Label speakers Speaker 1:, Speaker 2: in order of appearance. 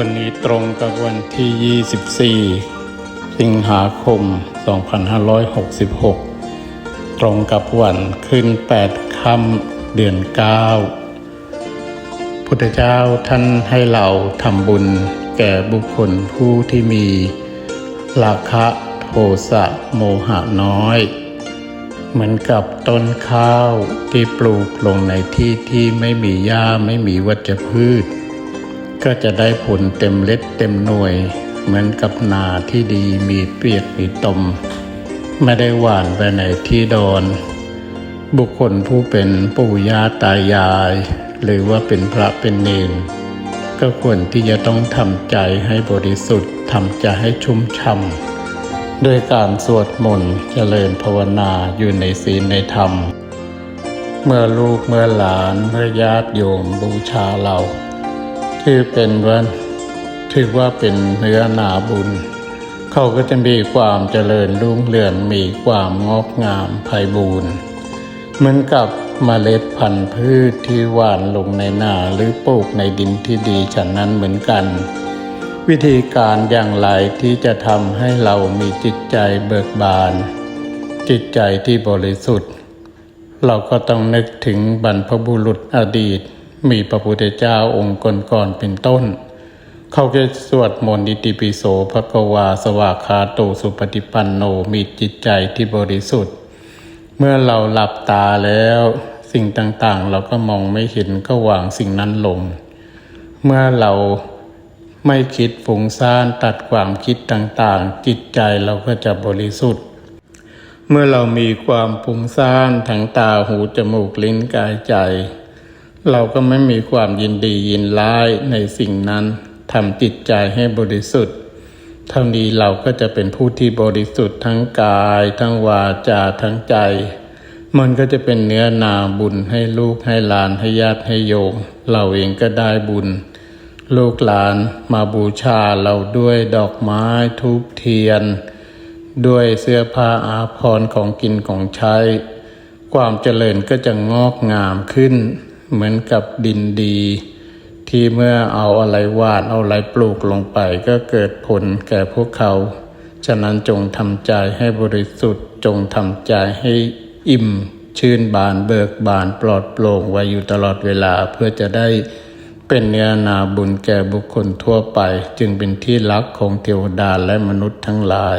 Speaker 1: วันนี้ตรงกับวันที่ 24 สิงหาคม 2566 ตรงกับวันขึ้น 8 ค่ำเดือน 9 พุทธเจ้าท่านให้เราทำบุญแก่บุคคลผู้ที่มีราคะโทสะโมหะน้อย เหมือนกับต้นข้าวที่ปลูกลงในที่ที่ไม่มีหญ้าไม่มีวัชพืช ก็จะได้ผลเต็มเล็ดเต็มหน่วย เหมือนกับนาที่ดีมีเปียกมีตม ไม่ได้หวานไปในที่ดอน บุคคลผู้เป็นปู่ย่าตายาย หรือว่าเป็นพระเป็นเนนก็ควรที่จะต้องทำใจให้บริสุทธิ์ทำใจให้ชุ่มช่ำด้วยการสวดมนต์เจริญภาวนาอยู่ในศีลในธรรม เมื่อลูกเมื่อหลานเมื่อญาติโยมบูชาเรา ถือเป็นวันถือว่าเป็นเนื้อนาบุญ เขาก็จะมีความเจริญรุ่งเรืองมีความงอกงามไพบูรณ์เหมือนกับเมล็ดพันธุ์พืชที่หว่านลงในนาหรือปลูกในดินที่ดีฉะนั้นเหมือนกัน วิธีการอย่างไรที่จะทำให้เรามีจิตใจเบิกบาน จิตใจที่บริสุทธิ์ เราก็ต้องนึกถึงบรรพบุรุษอดีต มีพระพุทธเจ้าองค์ก่อนๆเป็นต้น เขาจะสวดมนต์อิติปิโสภควาสวากขาโตสุปฏิปันโนมีจิตใจที่บริสุทธิ์ เมื่อเราหลับตาแล้ว สิ่งต่างๆ เราก็มองไม่เห็นก็วางสิ่งนั้นลง เมื่อเราไม่คิดฟุ้งซ่านตัดความคิดต่างๆ จิตใจเราก็จะบริสุทธิ์ เมื่อเรามีความฟุ้งซ่านทางตาหูจมูกลิ้นกายใจ เราก็ไม่มีความยินดียินร้ายในสิ่งนั้นทำจิตใจให้บริสุทธิ์ เท่านี้เราก็จะเป็นผู้ที่บริสุทธิ์ทั้งกาย ทั้งวาจาทั้งใจ มันก็จะเป็นเนื้อนาบุญให้ลูกให้หลานให้ญาติให้โยมเราเองก็ได้บุญ ลูกหลานมาบูชาเราด้วยดอกไม้ทูบเทียน ด้วยเสื้อผ้าอาภรณ์ของกินของใช้ ความเจริญก็จะงอกงามขึ้น เหมือนกับดินดี ที่เมื่อเอาอะไรวานเอาอะไรปลูกลงไป ก็เกิดผลแก่พวกเขา ฉะนั้นจงทำใจให้บริสุทธิ์จงทำใจให้อิ่ม ชื่นบานเบิกบานปลอดโปร่งไว้อยู่ตลอดเวลาเพื่อจะได้เป็นเนื้อนาบุญแก่บุคคลทั่วไป จึงเป็นที่รักของเทวดาและมนุษย์ทั้งหลาย